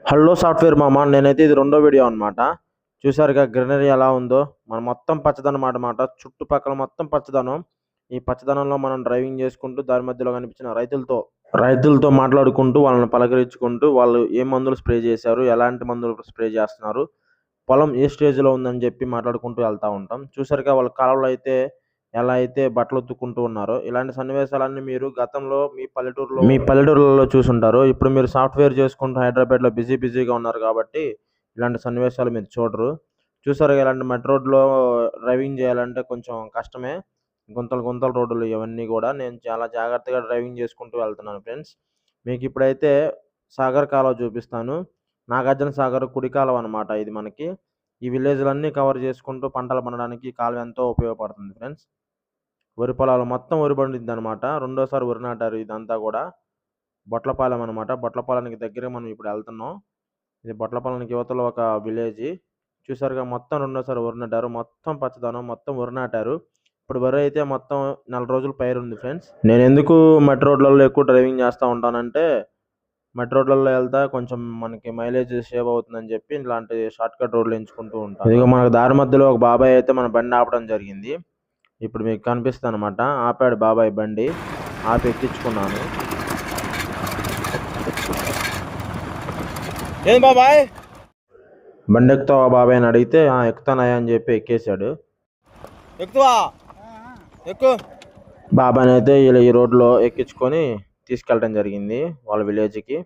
Hello software మామ నేనైతే ఇది రెండో వీడియో అనమాట చూసారుగా గ్రీనరీ ఎలా ఉందో? మన మొత్తం పచ్చదనం అనమాట చుట్టుపక్కల మొత్తం పచ్చదనం. ఈ పచ్చదనంలో మనం డ్రైవింగ్ చేసుకుంటూ దారి మధ్యలో కనిపించిన రైతులతో రైతులతో మాట్లాడుకుంటూ వాళ్ళని పలకరించుకుంటూ వాళ్ళు ఏ మందులు స్ప్రే చేశారు ఎలాంటి మందులు స్ప్రే చేస్తున్నారు పొలం ఏ స్టేజ్లో ఉందని చెప్పి మాట్లాడుకుంటూ వెళ్తూ ఉంటాం. చూసారుగా వాళ్ళ కాలంలో అయితే ఎలా అయితే బట్టలు ఉతుక్కుంటూ ఉన్నారో ఇలాంటి సన్నివేశాలన్నీ మీరు గతంలో మీ పల్లెటూరులో మీ పల్లెటూరులలో చూసుంటారు. ఇప్పుడు మీరు సాఫ్ట్వేర్ చేసుకుంటూ హైదరాబాద్లో బిజీ బిజీగా ఉన్నారు కాబట్టి ఇలాంటి సన్నివేశాలు మీరు చూడరు. చూసారు ఇలాంటి మట్టి రోడ్లో డ్రైవింగ్ చేయాలంటే కొంచెం కష్టమే. గుంతలు గుంతలు రోడ్లు ఇవన్నీ కూడా నేను చాలా జాగ్రత్తగా డ్రైవింగ్ చేసుకుంటూ వెళ్తున్నాను ఫ్రెండ్స్. మీకు ఇప్పుడైతే సాగర్ కాలువ చూపిస్తాను. నాగార్జున సాగర్ కుడి కాలువ అనమాట ఇది మనకి. ఈ విలేజ్లన్నీ కవర్ చేసుకుంటూ పంటలు పండడానికి కాలువ ఎంతో ఉపయోగపడుతుంది ఫ్రెండ్స్. వరి పొలాలు మొత్తం వరి పండుద్ది అనమాట రెండోసారి వరి నాటారు ఇదంతా కూడా. బొట్లపాలెం అనమాట బొట్లపాలెంకి దగ్గర మనం ఇప్పుడు వెళ్తున్నాం. ఇది బొట్లపాలెంకి యువతలో ఒక విలేజ్. చూసారుగా మొత్తం రెండోసారి వరి నాటారు. మొత్తం పచ్చదనం మొత్తం వరి నాటారు. ఇప్పుడు వరి అయితే మొత్తం నెల రోజులు పైరు ఉంది ఫ్రెండ్స్. నేను ఎందుకు మెట్రో రోడ్లలో ఎక్కువ డ్రైవింగ్ చేస్తూ ఉంటానంటే మెట్రో రోడ్లలో వెళ్తా కొంచెం మనకి మైలేజ్ సేవ్ అవుతుందని చెప్పి ఇలాంటి షార్ట్ కట్ రోడ్లు ఎంచుకుంటూ ఉంటాను. ఇదిగో మనకు దారి మధ్యలో ఒక బాబాయ్ అయితే మన బండి ఆపడం జరిగింది. ఇప్పుడు మీకు కనిపిస్తుంది అనమాట ఆపాడు బాబాయ్ బండి. ఆపి ఎక్కించుకున్నాను. ఏం బాబాయ్? బండి ఎక్కుతావా బాబాయ్ అని అడిగితే "ఆ, ఎక్కుతానయ్యా అని చెప్పి ఎక్కేశాడు. ఎక్కువా ఎక్కువ బాబాయ్ అయితే ఇలా ఈ రోడ్లో ఎక్కించుకొని తీసుకెళ్ళడం జరిగింది వాళ్ళ విలేజ్కి.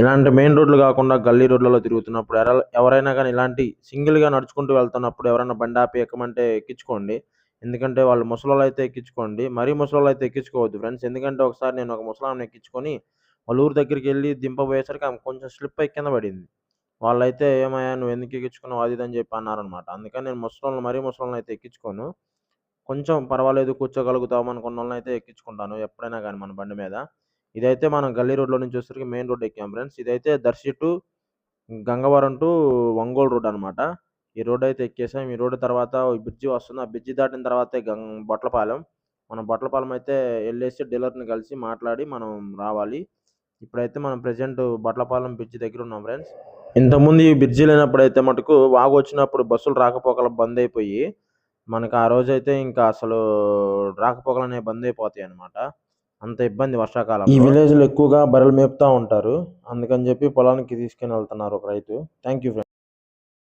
ఇలాంటి మెయిన్ రోడ్లు కాకుండా గల్లీ రోడ్లలో తిరుగుతున్నప్పుడు ఎవరైనా కానీ ఇలాంటి సింగిల్గా నడుచుకుంటూ వెళ్తున్నప్పుడు ఎవరైనా బండి ఆపి ఎక్కమంటే ఎక్కించుకోండి. ఎందుకంటే వాళ్ళు ముసలోళ్ళు అయితే ఎక్కించుకోండి. మరీ ముసలోళ్ళు అయితే ఎక్కించుకోవద్దు ఫ్రెండ్స్. ఎందుకంటే ఒకసారి నేను ఒక ముసలాన్ని ఎక్కించుకొని వాళ్ళ ఊరు దగ్గరికి వెళ్ళి దింపబోయేసరికి ఆమె కొంచెం స్లిప్ అయి కింద పడింది. వాళ్ళైతే ఏమయ్యా నువ్వు ఎందుకు ఎక్కించుకున్నావు? అది అని చెప్పి అన్నారనమాట అందుకని నేను ముసలోళ్ళని మరీ ముసలోళ్ళని అయితే ఎక్కించుకోను. కొంచెం పర్వాలేదు కూర్చోగలుగుతాం అనుకున్న వాళ్ళని అయితే ఎక్కించుకుంటాను ఎప్పుడైనా కానీ మన బండి మీద. ఇదైతే మనం గల్లీ రోడ్లో నుంచి వచ్చేసరికి మెయిన్ రోడ్ ఎక్కాం ఫ్రెండ్స్. ఇదైతే Darsi to Gangavaram to Ongole road అనమాట ఈ రోడ్ అయితే ఎక్కేసాం. ఈ రోడ్డు తర్వాత ఈ బ్రిడ్జి వస్తుంది. ఆ బ్రిడ్జి దాటిన తర్వాతే గంగ బొట్లపాలెం. మనం బొట్లపాలెం అయితే వెళ్ళేసి డీలర్ని కలిసి మాట్లాడి మనం రావాలి. ఇప్పుడైతే మనం ప్రెసెంట్ బొట్లపాలెం బ్రిడ్జి దగ్గర ఉన్నాం ఫ్రెండ్స్. ఇంతకుముందు ఈ బ్రిడ్జి లేనప్పుడు అయితే మటుకు వాగు వచ్చినప్పుడు బస్సులు రాకపోకలు బంద్ అయిపోయి మనకు ఆ రోజు అయితే ఇంకా అసలు రాకపోకలు అనేవి బంద్ అయిపోతాయి అనమాట అంత ఇబ్బంది వర్షాకాలం ఈ విలేజ్లో ఎక్కువగా బర్రెలు మేపుతా ఉంటారు. అందుకని చెప్పి పొలానికి తీసుకుని వెళ్తున్నారు ఒక రైతు. Thank you